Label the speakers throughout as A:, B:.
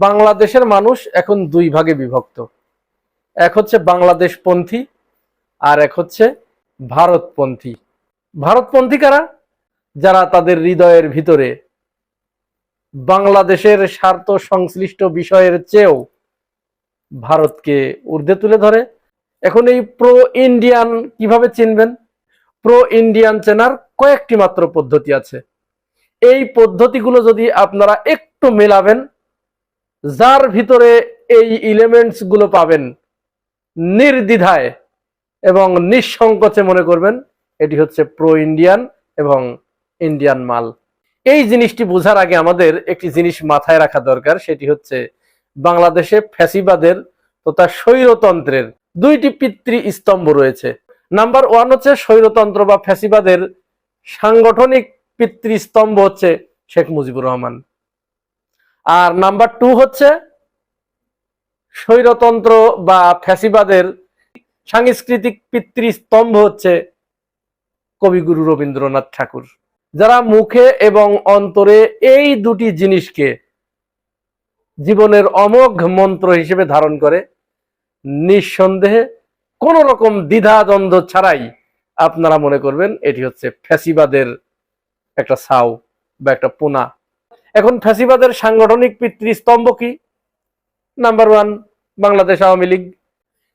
A: বাংলাদেশের মানুষ এখন দুই ভাগে বিভক্ত। এক হচ্ছে বাংলাদেশপন্থী আর এক হচ্ছে ভারতপন্থী। ভারতপন্থী কারা? যারা তাদের হৃদয়ের ভিতরে বাংলাদেশের স্বার্থ সংশ্লিষ্ট বিষয়ের চেয়েও ভারতকে ঊর্ধ্বে তুলে ধরে। এখন এই প্রো ইন্ডিয়ান কীভাবে চিনবেন? প্রো ইন্ডিয়ান চেনার কয়েকটি মাত্র পদ্ধতি আছে। এই পদ্ধতিগুলো যদি আপনারা একটু মেলাবেন যার ভিতরে এই এলিমেন্টসগুলো পাবেন নির্দ্বিধায় এবং নিঃসংকোচে মনে করবেন, এটি হচ্ছে প্রো ইন্ডিয়ান এবং ইন্ডিয়ান মাল। এই জিনিসটি বোঝার আগে আমাদের একটি জিনিস মাথায় রাখা দরকার, সেটি হচ্ছে বাংলাদেশে ফ্যাসিবাদের তথা স্বৈরতন্ত্রের দুইটি পিতৃ স্তম্ভ রয়েছে। নাম্বার ওয়ান হচ্ছে স্বৈরতন্ত্র বা ফ্যাসিবাদের সাংগঠনিক পিতৃস্তম্ভ হচ্ছে শেখ মুজিবুর রহমান। আর নাম্বার টু হচ্ছে স্বৈরতন্ত্র বা ফ্যাসিবাদের সাংস্কৃতিক পিতৃস্তম্ভ হচ্ছে কবিগুরু রবীন্দ্রনাথ ঠাকুর। যারা মুখে এবং অন্তরে এই দুটি জিনিসকে জীবনের অমোঘ মন্ত্র হিসেবে ধারণ করে, নিঃসন্দেহে কোন রকম দ্বিধা দ্বন্দ্ব ছাড়াই আপনারা মনে করবেন এটি হচ্ছে ফ্যাসিবাদের একটা সাউ বা একটা পোনা। এখন ফ্যাসিবাদের সাংগঠনিক পিতৃস্তম্ভ কি? Number one Bangladesh Awami League.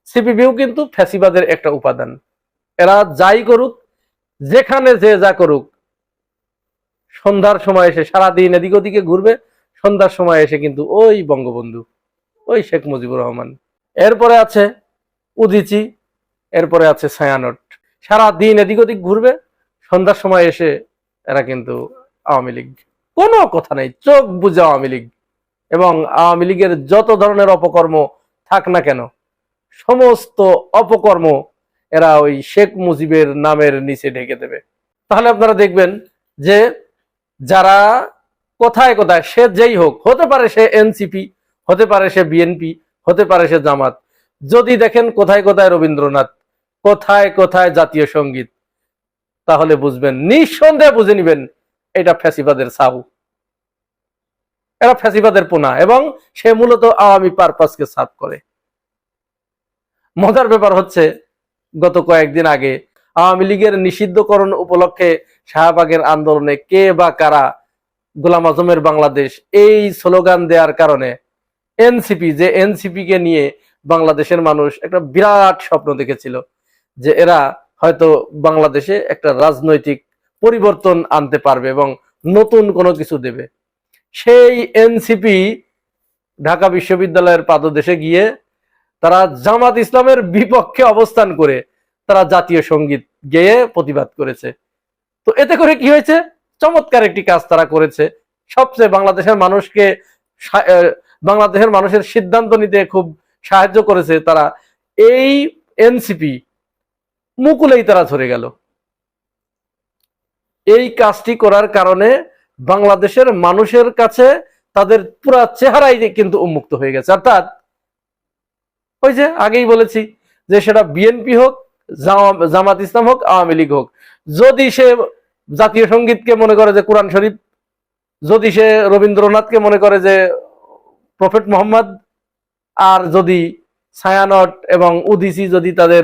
A: সিপিবিও কিন্তু ফ্যাসিবাদের একটা উপাদান। এরা যাই করুক, যেখানে যে যা করুক, সন্ধ্যার সময় এসে সারাদিন এদিক ওদিকে ঘুরবে, সন্ধ্যার সময় এসে কিন্তু ওই বঙ্গবন্ধু, ওই শেখ মুজিবুর রহমান। এরপরে আছে উদিচি, এরপরে আছে ছায়ানট। সারাদিন এদিক ওদিক ঘুরবে, সন্ধ্যার সময় এসে এরা কিন্তু আওয়ামী লীগ। কোনো কথা নাই, চোখ বুঝে আওয়ামী লীগ। এবং আওয়ামী লীগের যত ধরনের অপকর্ম থাক না কেন, সমস্ত অপকর্ম এরা ওই শেখ মুজিবের নামের নিচে ঢেকে দেবে। তাহলে আপনারা দেখবেন যে যারা কোথায় কোথায়, সে যেই হোক, হতে পারে সে এনসিপি, হতে পারে সে বিএনপি, হতে পারে সে জামাত। যদি দেখেন কোথায় কোথায় রবীন্দ্রনাথ, কোথায় কোথায় জাতীয় সংগীত, তাহলে বুঝবেন, নিঃসন্দেহে বুঝে নিবেন, এটা ফ্যাসিবাদের সাউ এরা ফ্যাসিবাদের পোনা এবং সে মূলত আওয়ামী পারপাসকে সাফ করে। মজার ব্যাপার হচ্ছে, গত কয়েকদিন আগে আওয়ামী লীগের নিষিদ্ধকরণ উপলক্ষে শাহবাগের আন্দোলনে কে বা কারা গোলাম আজমের বাংলাদেশ এই স্লোগান দেওয়ার কারণে এনসিপি, যে এনসিপি কে নিয়ে বাংলাদেশের মানুষ একটা বিরাট স্বপ্ন দেখেছিল যে এরা হয়তো বাংলাদেশে একটা রাজনৈতিক পরিবর্তন আনতে পারবে এবং নতুন কোনো কিছু দেবে। সেই এনসিপি, ঢাকা বিশ্ববিদ্যালয়ের পাদদেশে গিয়ে তারা জামাত ইসলামের বিপক্ষে অবস্থান করে তারা জাতীয় সংগীত গেয়ে প্রতিবাদ করেছে। তো এতে করে কি হয়েছে? চমৎকার একটি কাজ তারা করেছে। সবচেয়ে বাংলাদেশের মানুষকে বাংলাদেশের মানুষের সিদ্ধান্ত নিতে খুব সাহায্য করেছে তারা। এই এনসিপি মুকুলেই তারা ধরে গেল। এই কাজটি করার কারণে বাংলাদেশের মানুষের কাছে তাদের পুরা চেহারাই কিন্তু উন্মুক্ত হয়ে গেছে। অর্থাৎ ওই যে আগেই বলেছি যে সেটা বিএনপি হোক জামাত ইসলাম হোক, আওয়ামী লীগ হোক। যদি সে জাতীয় সঙ্গীতকে মনে করে যে কোরআন শরীফ, যদি সে রবীন্দ্রনাথকে মনে করে যে প্রফেট মোহাম্মদ, আর যদি ছায়ানট এবং উদিসি যদি তাদের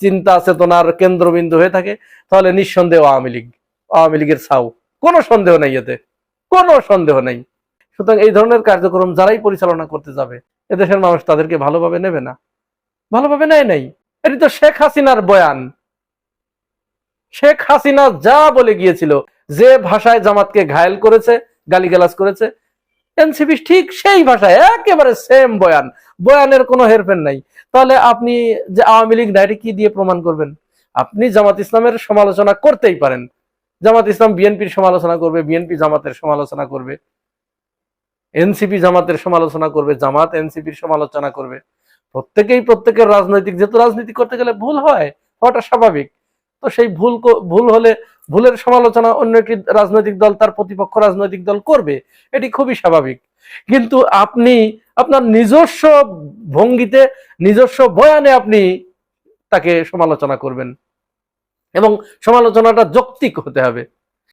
A: চিন্তা চেতনার কেন্দ্রবিন্দু হয়ে থাকে, তাহলে নিঃসন্দেহ আওয়ামী লীগ, আওয়ামী লীগের ছাউ। কোনো সন্দেহ নেই এতে। কোনো সন্দেহ নেই। সুতরাং এই ধরনের কার্যক্রম যারাই পরিচালনা করতে যাবে, এদেশের মানুষ তাদেরকে ভালোভাবে নেবে না। ভালোভাবে নেয় নাই। এটি তো শেখ হাসিনার বয়ান। শেখ হাসিনা যা বলে গিয়েছিল, যে ভাষায় জামাতকে ঘায়েল করেছে, গালিগালাজ করেছে, এনসিপি ঠিক সেই ভাষায়, একেবারে সেম বয়ান। বয়ানের কোনো হেরফের নাই। তাহলে আপনি যে আওয়ামী লীগ না এটি কি দিয়ে প্রমাণ করবেন? আপনি জামাত ইসলামের সমালোচনা করতেই পারেন। জামাত ইসলাম বিএনপির সমালোচনা করবে, বিএনপি জামাতের সমালোচনা করবে, এনসিপি জামাতের সমালোচনা করবে, জামাত এনসিপির সমালোচনা করবে। প্রত্যেকেই প্রত্যেকের রাজনৈতিক, যেহেতু রাজনীতি করতে গেলে ভুল হয়, হওয়াটা স্বাভাবিক। তো সেই ভুল ভুল হলে ভুলের সমালোচনা অন্য একটি রাজনৈতিক দল, তার প্রতিপক্ষ রাজনৈতিক দল করবে, এটি খুবই স্বাভাবিক। কিন্তু আপনি, আপনার নিজস্ব ভঙ্গিতে, নিজস্ব বয়ানে আপনি তাকে সমালোচনা করবেন। এবং সমালোচনাটা যৌক্তিক হতে হবে।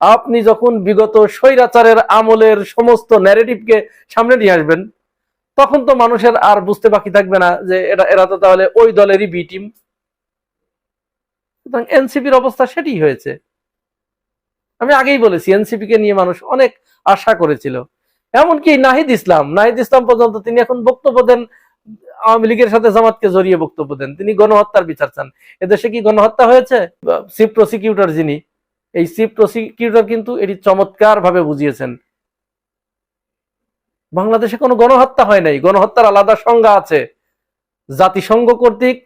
A: আপনি যখন বিগত স্বৈরাচারের আমলের সমস্ত ন্যারেটিভকে সামনে নিয়ে আসবেন, তখন তো মানুষের আর বুঝতে বাকি থাকবে না যে এরা এরা তো তাহলে ওই দলেরই বি টিম সুতরাং এনসিপির অবস্থা সেটি হয়েছে। আমি আগেই বলেছি এনসিপি কে নিয়ে মানুষ অনেক আশা করেছিল। এমনকি নাহিদ ইসলাম নাহিদ ইসলাম পর্যন্ত তিনি এখন বক্তব্য দেন আওয়ামী লীগের সাথে জামাতকে জড়িয়ে বক্তব্য দেন। তিনি গণহত্যার বিচার চান। এদেশে কি গণহত্যা হয়েছে? চিফ প্রসিকিউটর যিনি, এই চিফ প্রসিকিউটর কিন্তু এটি চমৎকার ভাবে বুঝিয়েছেন। বাংলাদেশে কোনো গণহত্যা হয় নাই। গণহত্যার আলাদা সংজ্ঞা আছে। জাতিসংঘ কর্তৃক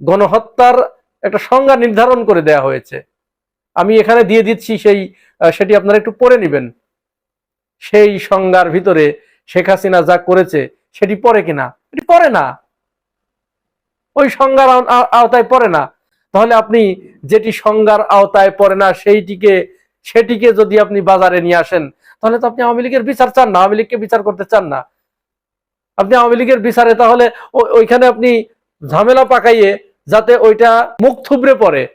A: গণহত্যার একটা সংজ্ঞা নির্ধারণ করে দেয়া হয়েছে। আমি এখানে দিয়ে দিচ্ছি সেই সেটি আপনারা একটু পড়ে নেবেন। সেই সংজ্ঞার ভিতরে শেখ হাসিনা যা করেছে, সেটি পড়ে কিনা? এটি পড়ে না। ওই সংজ্ঞার আও- আও- আওতায় পড়ে না। তাহলে আপনি যেটি সংজ্ঞার আওতায় পড়ে না, সেইটিকে, সেটিকে যদি আপনি বাজারে নিয়ে আসেন, তাহলে তো আপনি আওয়ামী লীগের বিচার চান না, আওয়ামী লীগকে বিচার করতে চান না। আপনি আওয়ামী লীগের বিচারে তাহলে ওইখানে আপনি ঝামেলা পাকাইয়ে যাতে ওইটা মুখ থুবড়ে পড়ে,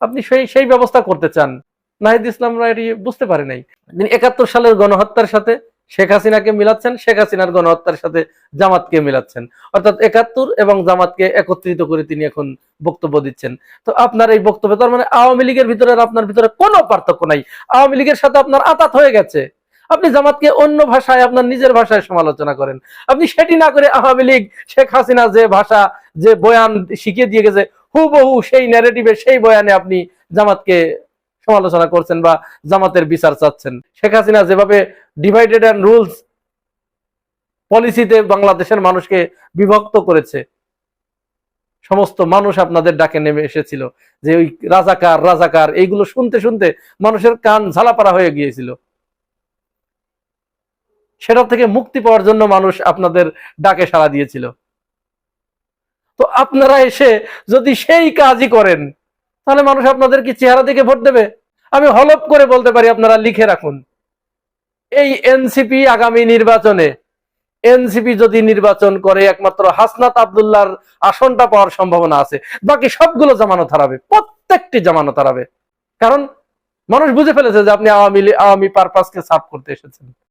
A: আপনি সেই সেই ব্যবস্থা করতে চান। নাহিদ ইসলামরা এটি বুঝতে পারে নাই। একাত্তর সালের গণহত্যার সাথে শেখ হাসিনাকে মিলাচ্ছেন, শেখ হাসিনার গণহত্যার সাথে জামাতকে মিলাচ্ছেন। অর্থাৎ একাত্তর এবং জামাতকে একত্রিত করে তিনি এখন বক্তব্য দিচ্ছেন। তো আপনার এই বক্তব্য তার মানে আওয়ামী লীগের ভিতরে আপনার ভিতরে কোনো পার্থক্য নাই। আওয়ামী লীগের সাথে আপনার আতাত হয়ে গেছে। আপনি জামাতকে অন্য ভাষায়, আপনার নিজের ভাষায় সমালোচনা করেন। আপনি সেটি না করে আওয়ামী লীগ, শেখ হাসিনা যে ভাষা, যে বয়ান শিখিয়ে দিয়ে গেছে, হুবহু সেই ন্যারেটিভে সেই বয়ানে আপনি জামাতকে সমালোচনা করছেন বা জামাতের বিচার চাচ্ছেন। শেখ হাসিনা যেভাবে ডিভাইডেড অ্যান্ড রুলস পলিসিতে বাংলাদেশের মানুষকে বিভক্ত করেছে। সমস্ত মানুষ আপনাদের ডাকে নেমে এসেছিল যে ওই রাজাকার রাজাকার, এইগুলো শুনতে শুনতে মানুষের কান ঝালাপাড়া হয়ে গিয়েছিল। সেটা থেকে মুক্তি পাওয়ার জন্য মানুষ আপনাদের ডাকে সাড়া দিয়েছিল। তো আপনারা এসে যদি সেই কাজই করেন, তাহলে মানুষ আপনাদের কি চেহারা দেখে ভোট দেবে? আমি হলপ করে বলতে পারি, আপনারা লিখে রাখুন। এই এনসিপি আগামী নির্বাচনে, এনসিপি যদি নির্বাচন করে, একমাত্র হাসনাত আবদুল্লাহর আসনটা পাওয়ার সম্ভাবনা আছে। বাকি সবগুলো জামানত হারাবে, প্রত্যেকটি জামানত হারাবে। কারণ মানুষ বুঝে ফেলেছে যে আপনি আওয়ামী আওয়ামী আওয়ামী পারপাসকে সাফ করতে এসেছেন।